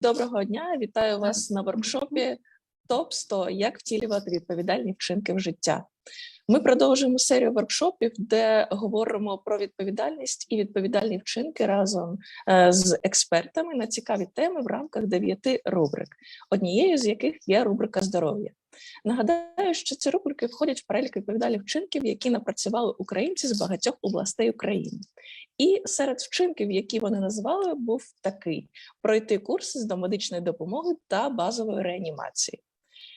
Доброго дня, вітаю вас на воркшопі ТОП 100 Як втілювати відповідальні вчинки в життя. Ми продовжуємо серію воркшопів, де говоримо про відповідальність і відповідальні вчинки разом е, з експертами на цікаві теми в рамках дев'яти рубрик, однією з яких є рубрика здоров'я. Нагадаю, що ці рубрики входять в перелік відповідальних вчинків, які напрацювали українці з багатьох областей України. І серед вчинків, які вони назвали, був такий: пройти курси з домедичної допомоги та базової реанімації.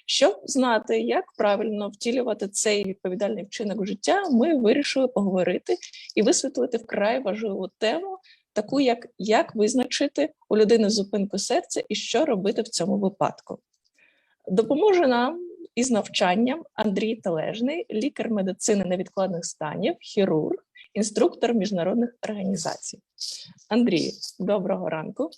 Щоб знати, як правильно втілювати цей відповідальний вчинок в життя, ми вирішили поговорити і висвітлити вкрай важливу тему, таку як як визначити у людини зупинку серця і що робити в цьому випадку. Допоможе нам із навчанням Андрій Тележний, лікар медицини невідкладних станів, хірург, інструктор міжнародних організацій. Андрій, доброго ранку.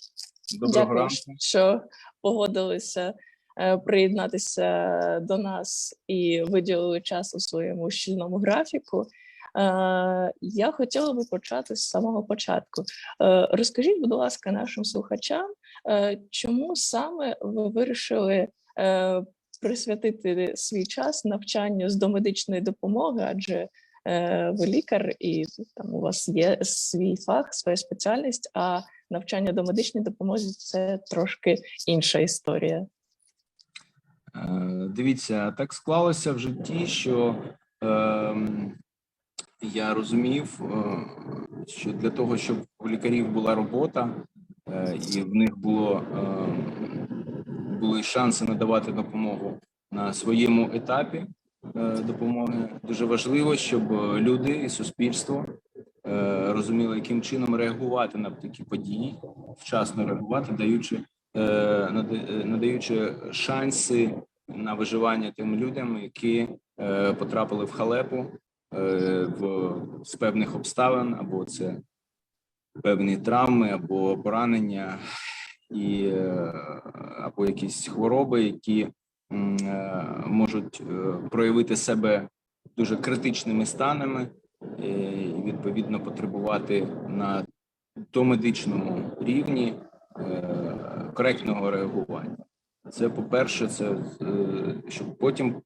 Доброго Дякую, ранку. що погодилися е, приєднатися до нас і виділили час у своєму щільному графіку. Е, Я хотіла би почати з самого початку. Е, Розкажіть, будь ласка, нашим слухачам, чому саме ви вирішили присвятити свій час навчанню з домедичної допомоги, адже е, ви лікар і там у вас є свій фах, своя спеціальність, а навчання до медичної допомоги це трошки інша історія. Е, Дивіться, так склалося в житті, що е, я розумів, е, що для того, щоб у лікарів була робота, е, і в них було, е, були шанси надавати допомогу на своєму етапі е, допомоги, дуже важливо, щоб люди і суспільство е, розуміли, яким чином реагувати на такі події, вчасно реагувати, даючи е, нада- надаючи шанси на виживання тим людям, які потрапили в халепу в з певних обставин, або це певні травми, або поранення, і е, або якісь хвороби, які е, можуть е, проявити себе дуже критичними станами, і відповідно потребувати на домедичному рівні коректного реагування. Це по-перше, це щоб потім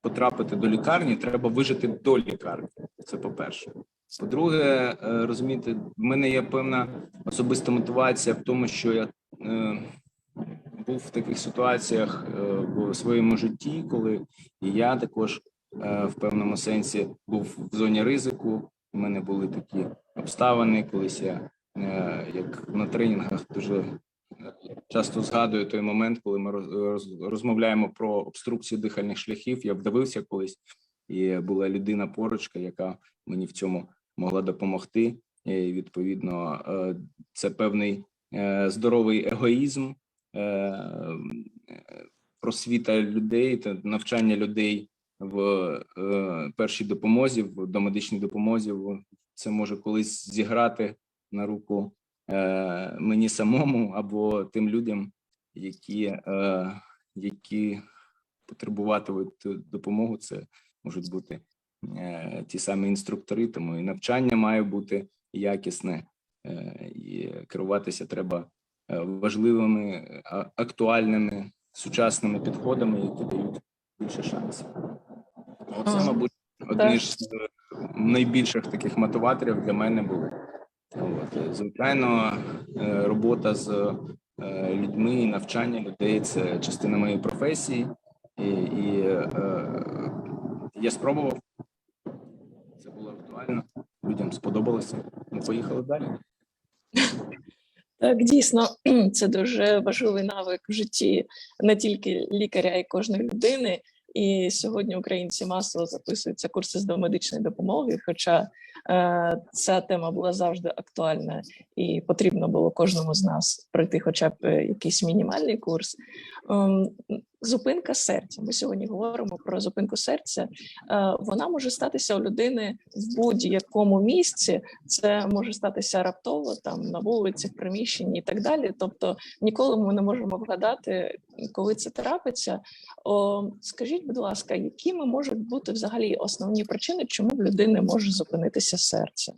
потрапити до лікарні, треба вижити до лікарні. Це по-перше. По-друге, е, розумієте, в мене є певна особиста мотивація в тому, що я був в таких ситуаціях е, в своєму житті, коли і я також е, в певному сенсі був в зоні ризику. У мене були такі обставини, колись я е, як на тренінгах дуже часто згадую той момент, коли ми роз- роз- розмовляємо про обструкцію дихальних шляхів. Я вдавився колись, і була людина поруч, яка мені в цьому могла допомогти. І відповідно, е, це певний е, здоровий егоїзм, е, е, просвіта людей та навчання людей в е, першій допомозі, в домедичній допомозі. Це може колись зіграти на руку е, мені самому або тим людям, які, е, які потребуватимуть допомогу. Це можуть бути е, ті самі інструктори, тому і навчання має бути якісне, е, і керуватися треба е, важливими, актуальними сучасними підходами, які дають більше шансів. Оце, мабуть, одні з е, найбільших таких мотиваторів для мене були. От, е, звичайно, е, робота з е, людьми і навчання людей це частина моєї професії, і, і е, я спробував. Це було актуально, людям сподобалося. Ми поїхали далі. Так, дійсно, це дуже важливий навик в житті не тільки лікаря, й кожної людини. І сьогодні українці масово записуються курси з домедичної допомоги. Хоча е, ця тема була завжди актуальна, і потрібно було кожному з нас пройти, хоча б якийсь мінімальний курс. Ем, зупинка серця. Ми сьогодні говоримо про зупинку серця. Е, вона може статися у людини в будь-якому місці. Це може статися раптово, там на вулиці, в приміщенні і так далі. Тобто ніколи ми не можемо вгадати, коли це трапиться. О, скажіть, будь ласка, якими можуть бути взагалі основні причини, чому в людини може зупинитися серце?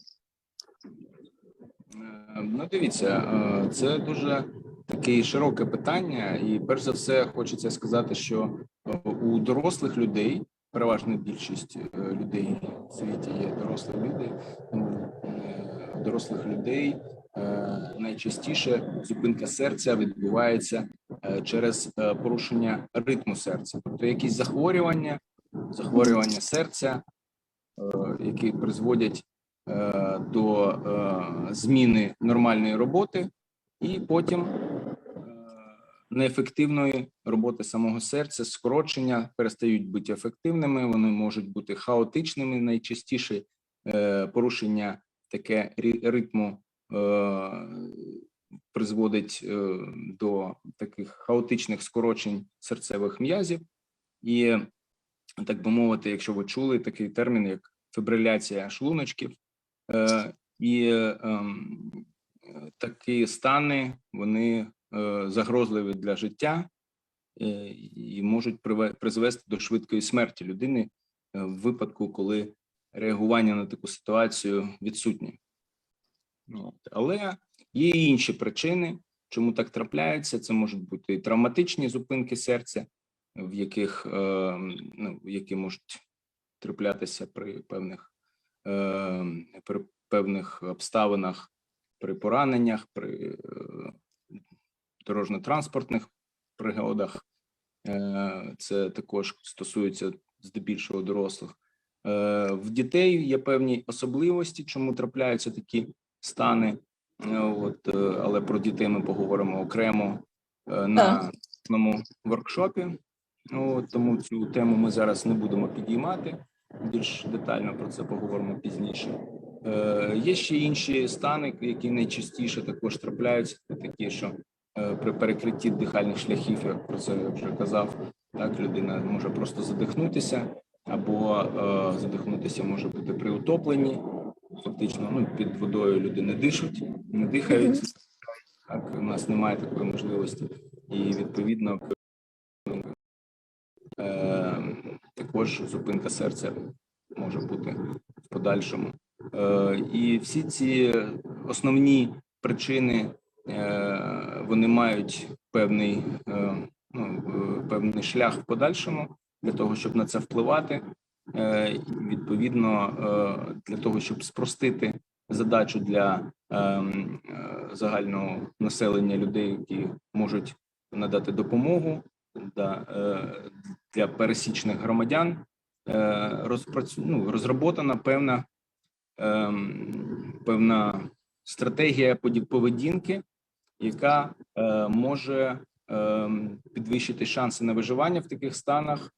Е, Ну, дивіться, е, це дуже таке широке питання, і перш за все хочеться сказати, що е, у дорослих людей, переважна більшість е, людей в світі є дорослі люди. Е, дорослих людей найчастіше зупинка серця відбувається через порушення ритму серця, тобто якісь захворювання, захворювання серця, які призводять до зміни нормальної роботи, і потім неефективної роботи самого серця, скорочення перестають бути ефективними. Вони можуть бути хаотичними. Найчастіше е, порушення таке ритму е, призводить е, до таких хаотичних скорочень серцевих м'язів, і так би мовити, якщо ви чули такий термін, як фібриляція шлуночків, і е, е, такі стани вони загрозливі для життя е, і можуть призвести до швидкої смерті людини е, в випадку, коли реагування на таку ситуацію відсутнє. Ну, Але є і інші причини, чому так трапляється. Це можуть бути і травматичні зупинки серця, в яких е, ну, які можуть траплятися при певних е, при певних обставинах, при пораненнях, при е, дорожньо-транспортних пригодах. Е, Це також стосується здебільшого дорослих. Е, В дітей є певні особливості, чому трапляються такі стани. Е, От, але про дітей ми поговоримо окремо на одному воркшопі. От, тому цю тему ми зараз не будемо підіймати. Більш детально про це поговоримо пізніше. Е, є ще інші стани, які найчастіше також трапляються, такі, що при перекритті дихальних шляхів, як про це я вже казав, так людина може просто задихнутися, або е, задихнутися може бути при утопленні. Фактично, ну під водою люди не дишуть, не дихають. Так, у нас немає такої можливості, і відповідно е, також зупинка серця може бути в подальшому. Е, і всі ці основні причини е, вони мають певний, е, ну, е, певний шлях в подальшому для того, щоб на це впливати. Е, Відповідно, е, для того, щоб спростити задачу для е, загального населення людей, які можуть надати допомогу е, для пересічних громадян, е, розпрацю... ну, розроботана певна ем, певна стратегія поведінки, яка е, може ем, підвищити шанси на виживання в таких станах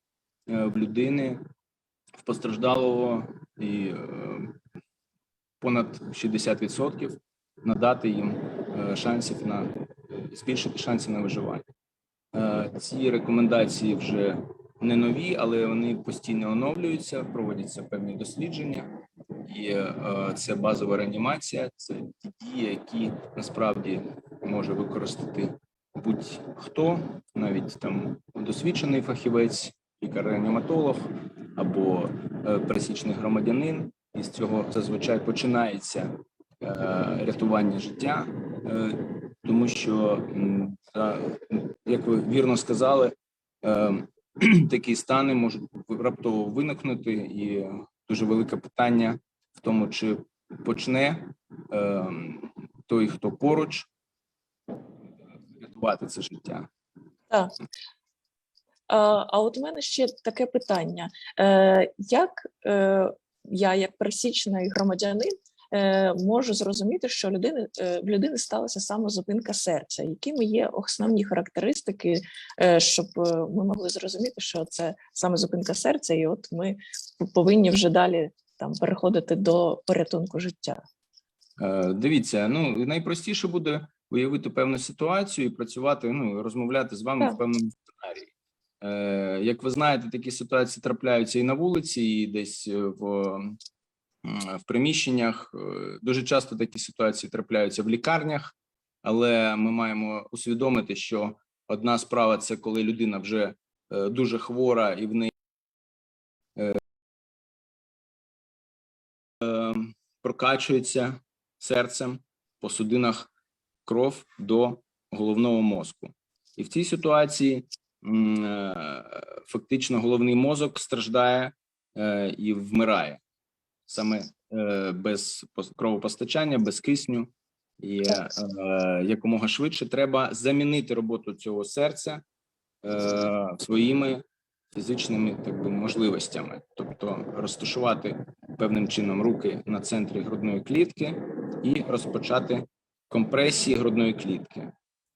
е, в людини, в постраждалого і е, понад 60% надати їм е, шансів на збільшити шанси на виживання. Е, Ці рекомендації вже не нові, але вони постійно оновлюються, проводяться певні дослідження, і е, це базова реанімація. Це ті дії, які насправді може використати будь-хто, навіть там досвідчений фахівець, лікар-реаніматолог або е, пересічний громадянин. І з цього зазвичай починається е, рятування життя, е, тому що як ви вірно сказали, такі стани можуть раптово виникнути, і дуже велике питання в тому, чи почне е, той, хто поруч, рятувати це життя. Так. А, от у мене ще таке питання: е, як е, я, як пересічний громадянин, е, можу зрозуміти, що людини, в людини сталася самозупинка серця? Якими є основні характеристики, щоб ми могли зрозуміти, що це саме зупинка серця, і от ми повинні вже далі там переходити до порятунку життя? Дивіться, ну найпростіше буде уявити певну ситуацію і працювати, ну розмовляти з вами Так. в певному сценарії. Е, Як ви знаєте, такі ситуації трапляються і на вулиці, і десь е, в, в приміщеннях. Е, Дуже часто такі ситуації трапляються в лікарнях, але ми маємо усвідомити, що одна справа це коли людина вже дуже хвора і в неї е, е, прокачується серцем по судинах кров до головного мозку. І в цій ситуації е, фактично головний мозок страждає е, і вмирає саме е, без кровопостачання, без кисню. І е, якомога швидше треба замінити роботу цього серця е, своїми фізичними так би, можливостями, тобто розташувати певним чином руки на центрі грудної клітки і розпочати компресії грудної клітки.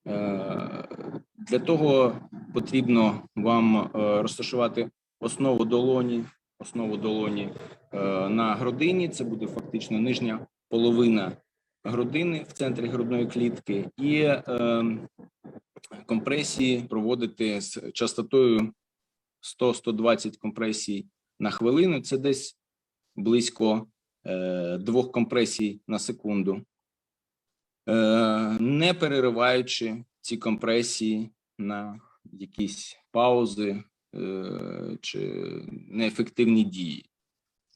Е, Для того потрібно вам е, розташувати основу долоні, основу долоні е, на грудині. Це буде фактично нижня половина грудини в центрі грудної клітки, і е, компресії проводити з частотою 100-120 компресій на хвилину. Це десь близько двох компресій на секунду, не перериваючи ці компресії на якісь паузи е, чи неефективні дії.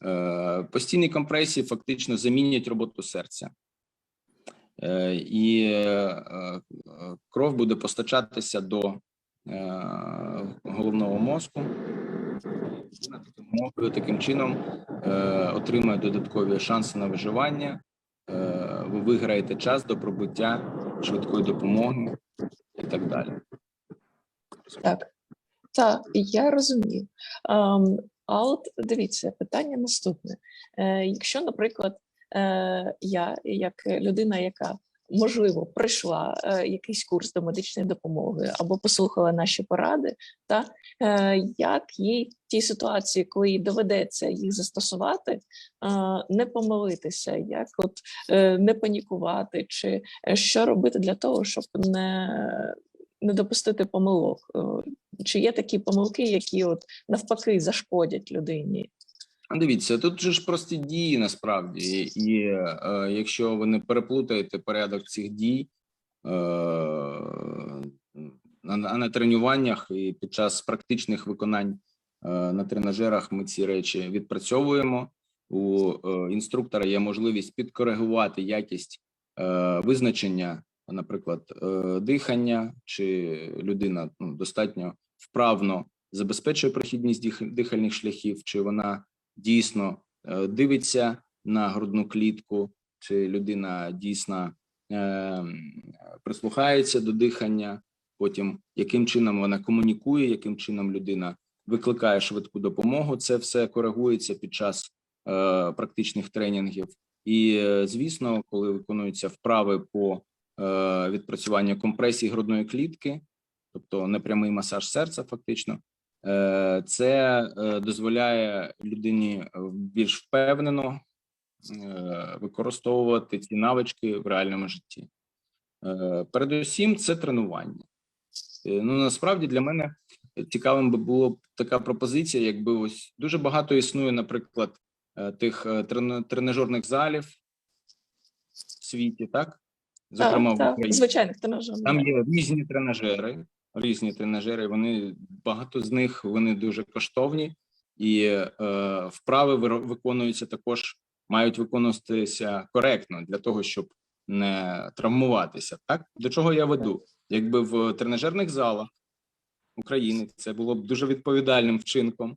Е, Постійні компресії фактично замінюють роботу серця. Е, І е, е, кров буде постачатися до е, головного мозку. Таким таким чином е, отримує додаткові шанси на виживання. Е, ви виграєте час до пробуття швидкої допомоги і так далі. Так, так, я розумію. Ем, а от дивіться, питання наступне. Е, якщо, наприклад, е, я, як людина, яка можливо пройшла е, якийсь курс до медичної допомоги або послухала наші поради, та е, як їй в тій ситуації, коли їй доведеться їх застосувати, е, не помилитися, як от не панікувати, чи що робити для того, щоб не не допустити помилок. Чи є такі помилки, які от навпаки зашкодять людині? Дивіться, тут же ж прості дії насправді, і е, якщо ви не переплутаєте порядок цих дій е, на на тренуваннях і під час практичних виконань е, на тренажерах, ми ці речі відпрацьовуємо. У е, інструктора є можливість підкоригувати якість е, визначення, наприклад, е, дихання, чи людина ну, достатньо вправно забезпечує прохідність дих- дихальних шляхів, чи вона дійсно е, дивиться на грудну клітку, чи людина дійсно е, прислухається до дихання, потім яким чином вона комунікує, яким чином людина викликає швидку допомогу. Це все коригується під час е, практичних тренінгів. І звісно, коли виконуються вправи по відпрацюванню компресії грудної клітки, тобто непрямий масаж серця, фактично, Це е, дозволяє людині е, більш впевнено е, використовувати ці навички в реальному житті. Е, Передусім, це тренування. Е, Ну насправді для мене цікавим би було така пропозиція, якби ось дуже багато існує, наприклад, е, тих е, тренажерних залів в світі, так? Зокрема, так, в Україні. звичайних тренажерів. Там є різні тренажери, різні тренажери. Вони багато з них вони дуже коштовні, і е, вправи виконуються також, мають виконуватися коректно для того, щоб не травмуватися. Так до чого я веду? Якби в тренажерних залах України це було б дуже відповідальним вчинком.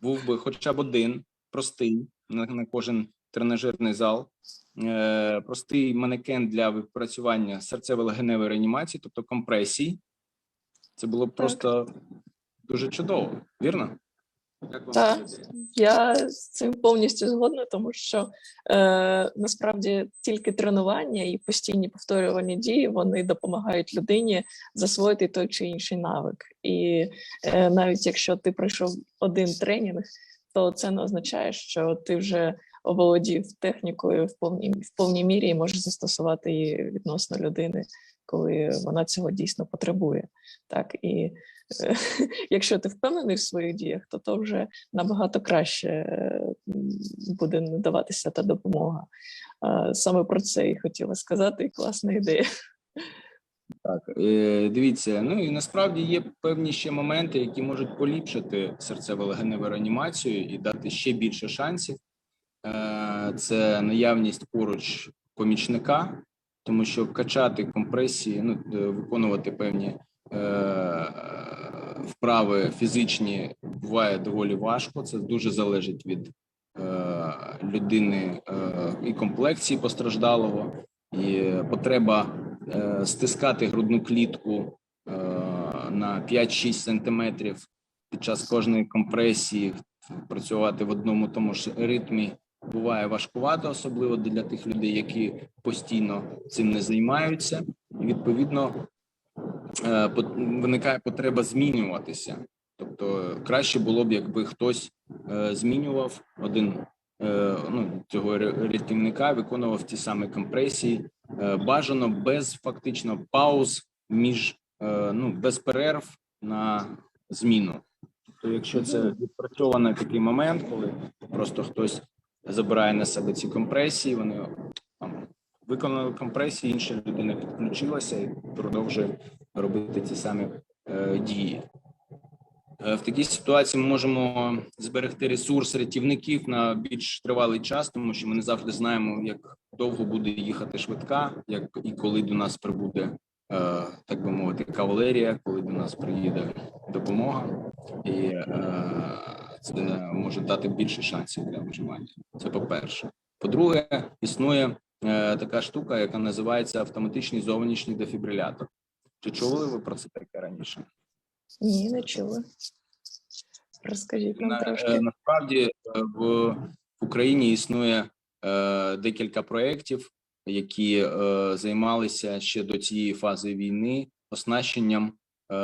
Був би хоча б один простий на, на кожен тренажерний зал, е, простий манекен для відпрацювання серцево-легеневої реанімації, тобто компресій. Це було б просто дуже чудово, вірно? Як Так. Я з цим повністю згодна, тому що е, насправді тільки тренування і постійні повторювані дії вони допомагають людині засвоїти той чи інший навик. І е, навіть якщо ти пройшов один тренінг, то це не означає, що ти вже оволодів технікою в повній в повній мірі і можеш застосувати її відносно людини, коли вона цього дійсно потребує. Так і е, якщо ти впевнений в своїх діях, то то вже набагато краще е, буде надаватися та допомога. Е, Саме про це і хотіла сказати, класна ідея. Так, е, дивіться, ну і насправді є певні ще моменти, які можуть поліпшити серцево-легеневу реанімацію і дати ще більше шансів. Е, Це наявність поруч помічника, тому що качати компресії, ну е, виконувати певні е, вправи фізичні буває доволі важко. Це дуже залежить від людини і комплекції постраждалого, і потреба стискати грудну клітку на 5-6 сантиметрів під час кожної компресії, працювати в одному тому ж ритмі буває важкувато, особливо для тих людей, які постійно цим не займаються. І відповідно е, виникає потреба змінюватися. Тобто краще було б, якби хтось е, змінював один е, ну, цього рятівника, виконував ті самі компресії, бажано без фактично пауз між ну без перерв на зміну. Тобто, якщо це відпрацьований такий момент, коли просто хтось забирає на себе ці компресії, вони там виконали компресії, інша людина підключилася і продовжує робити ті самі е, дії. Е, В такій ситуації ми можемо зберегти ресурс рятівників на більш тривалий час, тому що ми не завжди знаємо, як довго буде їхати швидка, як і коли до нас прибуде, е, так би мовити, кавалерія, коли до нас приїде допомога, і е, це може дати більше шансів для виживання. Це по-перше. По-друге, існує е, така штука, яка називається автоматичний зовнішній дефібрилятор. Чи чули ви про це таке раніше? Ні, не чули. Розкажіть нам На, трошки. е, насправді е, в Україні існує е, декілька проєктів, які е, займалися ще до цієї фази війни оснащенням е,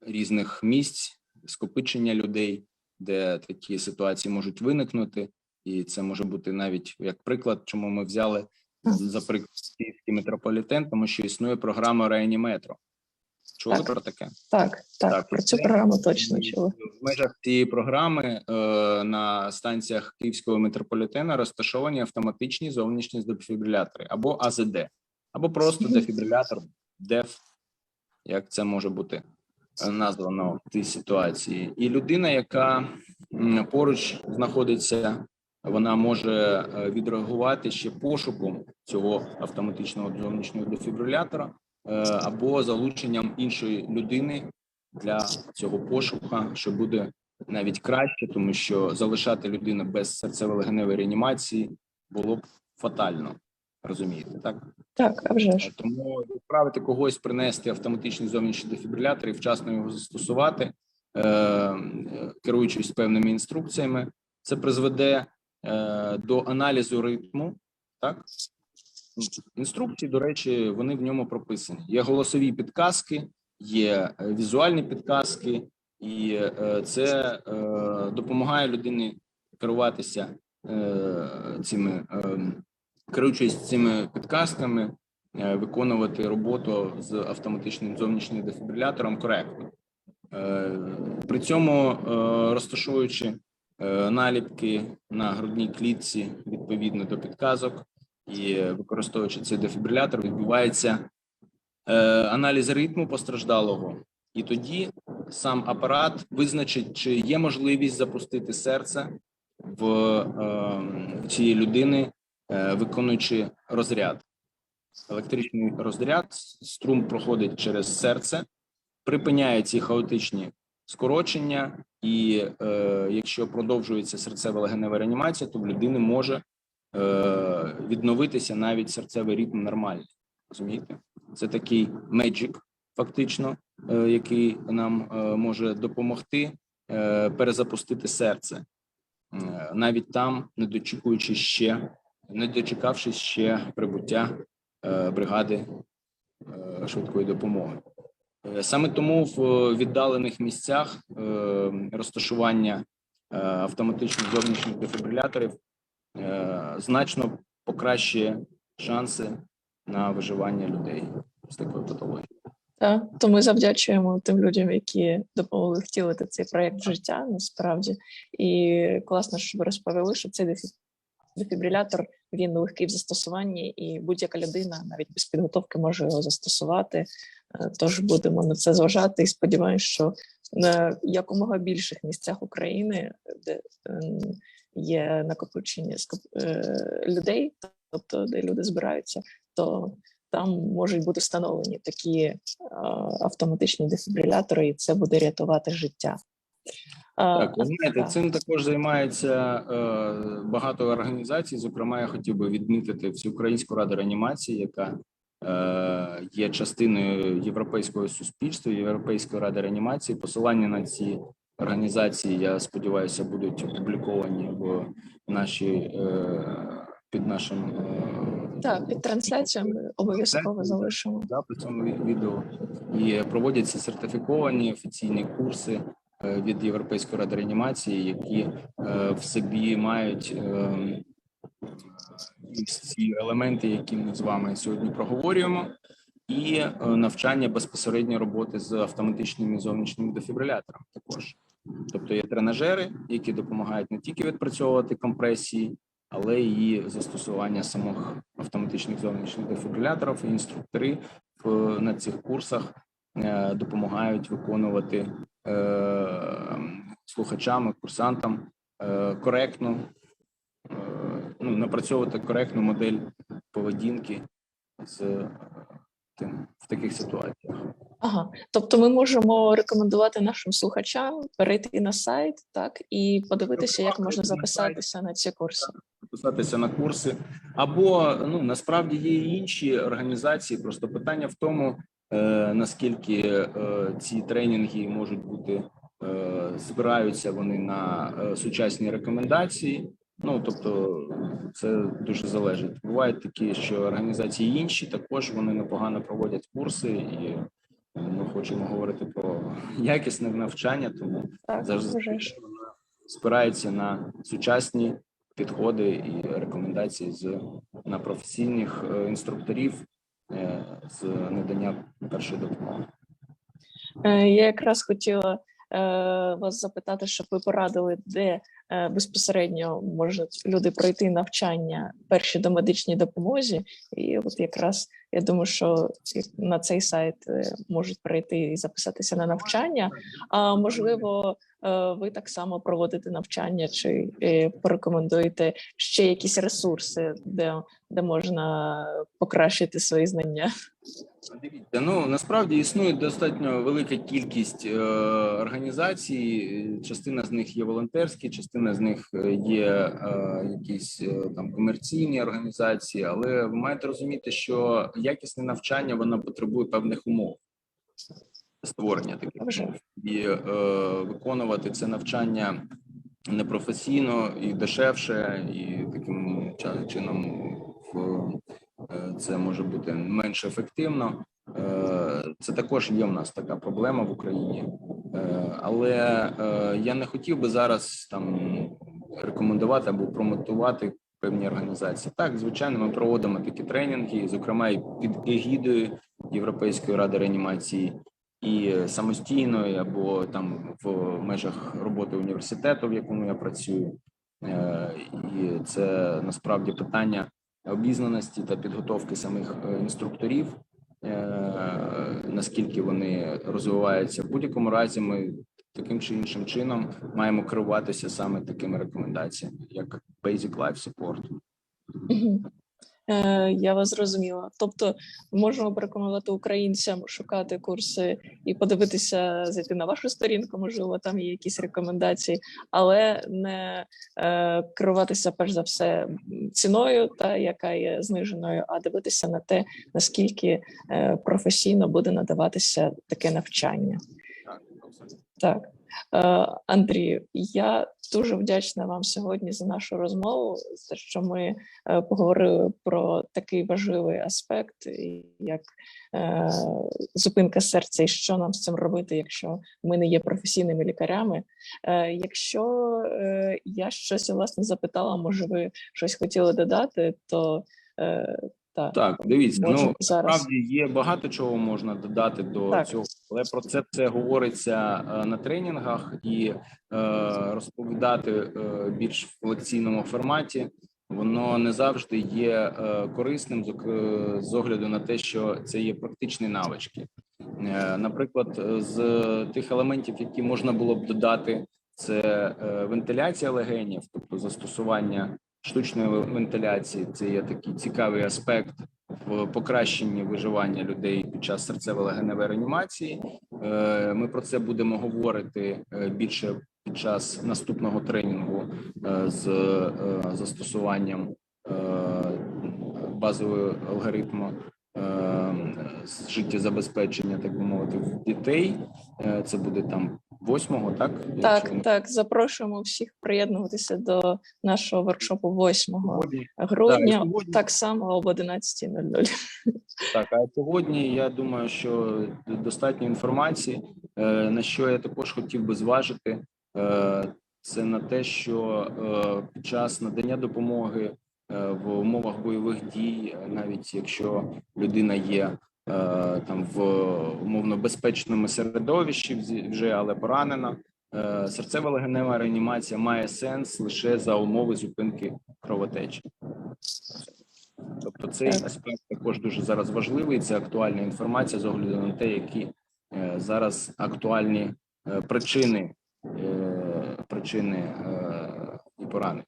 різних місць скопичення людей, де такі ситуації можуть виникнути, і це може бути навіть як приклад, чому ми взяли за приклад київський метрополітен, тому що існує програма Реаніметро. Чули Так. про таке? Так, так, так, про цю це- програму точно чули. В межах цієї програми е, на станціях Київського метрополітена розташовані автоматичні зовнішні дефібрилятори або АЗД, або просто дефібрилятор ДЕФ, як це може бути названо в цій ситуації. І людина, яка поруч знаходиться, вона може е, відреагувати ще пошуком цього автоматичного зовнішнього дефібрилятора е, або залученням іншої людини для цього пошука, що буде навіть краще, тому що залишати людину без серцево-легеневої реанімації було б фатально. Розумієте, так Так, а вже ж. тому відправити когось принести автоматичний зовнішній дефібрилятор і вчасно його застосувати, е, е, керуючись певними інструкціями, це призведе е, до аналізу ритму. Так інструкції, до речі, вони в ньому прописані. Є голосові підказки, є е, візуальні підказки, і е, це е, допомагає людині керуватися е, цими е, керуючись цими підказками, е, виконувати роботу з автоматичним зовнішнім дефібрилятором коректно. Е, При цьому е, розташовуючи наліпки на грудній клітці відповідно до підказок і використовуючи цей дефібрилятор, відбувається аналіз ритму постраждалого, і тоді сам апарат визначить, чи є можливість запустити серце в, цієї людини виконуючи розряд. Електричний розряд, струм проходить через серце, припиняє ці хаотичні скорочення, і е, якщо продовжується серцева легенева реанімація, то в людини може е, відновитися навіть серцевий ритм нормальний. Розумієте? Це такий меджик, фактично, е, який нам е, може допомогти е, перезапустити серце, Е, навіть там, не дочікуючи ще не дочекавшись ще прибуття е, бригади е, швидкої допомоги. Е, Саме тому в віддалених місцях розташування автоматичних зовнішніх дефібриляторів значно покращує шанси на виживання людей з такою патологією. Так, то ми завдячуємо тим людям, які допомогли втілити цей проект життя насправді. І класно, що ви розповіли, що цей дефі- дефібрилятор він легкий в застосуванні, і будь-яка людина навіть без підготовки може його застосувати. Е, Тож будемо на це зважати і сподіваюся, що на якомога більших місцях України, де ем, є накопичення е, людей, тобто де люди збираються, то там можуть бути встановлені такі е, автоматичні дефібрилятори, і це буде рятувати життя. Так, ви знаєте, цим також займається е, багато організацій. Зокрема, я хотів би відмітити Всеукраїнську раду реанімації, яка е, є частиною європейського суспільства, Європейської ради реанімації. Посилання на ці організації, я сподіваюся, будуть опубліковані в нашій е, під нашим Так, під трансляціями обов'язково залишимо. записом ві- відео і проводяться сертифіковані офіційні курси від Європейської ради реанімації, які е, в собі мають ем, ці елементи, які ми з вами сьогодні проговорюємо, і е, навчання безпосередньо роботи з автоматичними зовнішніми дефібриляторами. Також, тобто є тренажери, які допомагають не тільки відпрацьовувати компресії, але і застосування самих автоматичних зовнішніх дефібриляторів. І інструктори на цих курсах е, допомагають виконувати е, слухачам, курсантам е, коректну, е, ну, напрацьовувати коректну модель поведінки з е, тим в таких ситуаціях. Ага, тобто ми можемо рекомендувати нашим слухачам перейти на сайт, так і подивитися, як можна записатися на ці курси. записатися на курси, або ну насправді є і інші організації. Просто питання в тому, наскільки е, ці тренінги можуть бути е, збираються вони на е, сучасні рекомендації. Ну тобто, це дуже залежить. Бувають такі, що організації інші також вони непогано проводять курси, і ми хочемо говорити про якісне навчання, тому Так, завжди спирається на сучасні підходи і рекомендації з на професійних е, інструкторів е, з надання першої допомоги. Е, Я якраз хотіла е, вас запитати, щоб ви порадили, де е, безпосередньо можуть люди пройти навчання перші до медичній допомозі. І от якраз я думаю, що на цей сайт е, можуть прийти і записатися на навчання. А можливо, е, ви так само проводите навчання, чи е, порекомендуєте ще якісь ресурси, де, де можна покращити свої знання. Дивіться, ну насправді існує достатньо велика кількість е, організацій. Частина з них є волонтерські, частина з них е, є е, якісь е, там комерційні організації. Але ви маєте розуміти, що якісне навчання воно потребує певних умов створення таких умов. і е, виконувати це навчання непрофесійно і дешевше, і таким чином в це може бути менш ефективно. Е, Це також є в нас така проблема в Україні, Е, але е, я не хотів би зараз там рекомендувати або промотувати певні організації. Так, звичайно, ми проводимо такі тренінги, зокрема і під егідою Європейської ради реанімації, і самостійно, або там в межах роботи університету, в якому я працюю. Е, І це насправді питання обізнаності та підготовки самих е, інструкторів, е, наскільки вони розвиваються. В будь-якому разі ми таким чи іншим чином маємо керуватися саме такими рекомендаціями, як Basic Life Support. Е, Я вас зрозуміла. Тобто можемо порекомендувати українцям шукати курси і подивитися, зайти на вашу сторінку, можливо, там є якісь рекомендації, але не е, керуватися перш за все ціною, та яка є зниженою, а дивитися на те, наскільки е, професійно буде надаватися таке навчання. Так, Е, Андрію, я дуже вдячна вам сьогодні за нашу розмову, за що ми е, поговорили про такий важливий аспект, як е, зупинка серця, і що нам з цим робити, якщо ми не є професійними лікарями. Е, Якщо я щось власне запитала, може ви щось хотіли додати, то так, Так, дивіться, ну зараз. насправді є багато чого можна додати до Так. цього, але про це все говориться е, на тренінгах і е, розповідати е, більш в лекційному форматі. Воно не завжди є е, корисним з огляду на те, що це є практичні навички. Е, Наприклад, е, з тих елементів, які можна було б додати, це е, вентиляція легенів, тобто застосування штучної вентиляції. Це є такий цікавий аспект в покращенні виживання людей під час серцево-легеневої реанімації. Е, Ми про це будемо говорити е, більше під час наступного тренінгу е, з застосуванням базового алгоритму життєзабезпечення, так би мовити, в дітей. Е, Це буде там восьмого, так? Так, не- так, запрошуємо всіх приєднуватися до нашого воркшопу 8 Сьогодні грудня, Так, сьогодні- так само об 11.00. Так, а сьогодні я думаю, що достатньо інформації, е, на що я також хотів би зважити, е, це на те, що під час надання допомоги в умовах бойових дій, е, навіть якщо людина є е, там в умовно безпечному середовищі, вже але поранена, е, серцева легенева реанімація має сенс лише за умови зупинки кровотечі. Тобто цей аспект також дуже зараз важливий. Це актуальна інформація з огляду на те, які е, зараз актуальні е, причини е, причини е, і поранення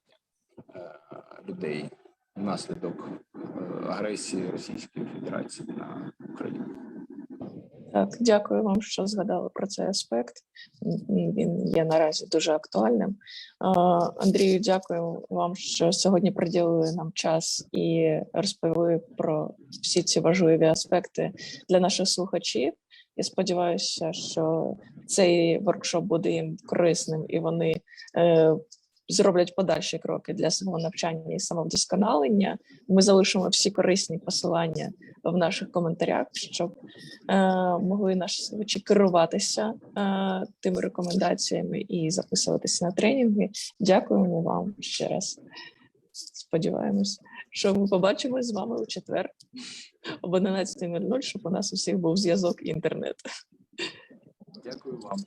е, людей внаслідок е, агресії Російської Федерації на Україну. Так, дякую вам, що згадали про цей аспект. Він є наразі дуже актуальним. Андрію, дякую вам, що сьогодні приділили нам час і розповіли про всі ці важливі аспекти для наших слухачів. Я сподіваюся, що цей воркшоп буде їм корисним і вони е, зроблять подальші кроки для свого навчання і самовдосконалення. Ми залишимо всі корисні посилання в наших коментарях, щоб е, могли наші слухачі керуватися е, тими рекомендаціями і записуватися на тренінги. Дякуємо вам ще раз. Сподіваємось, що ми побачимось з вами у четвер об 11.00, щоб у нас усіх був зв'язок і інтернет. Дякую вам.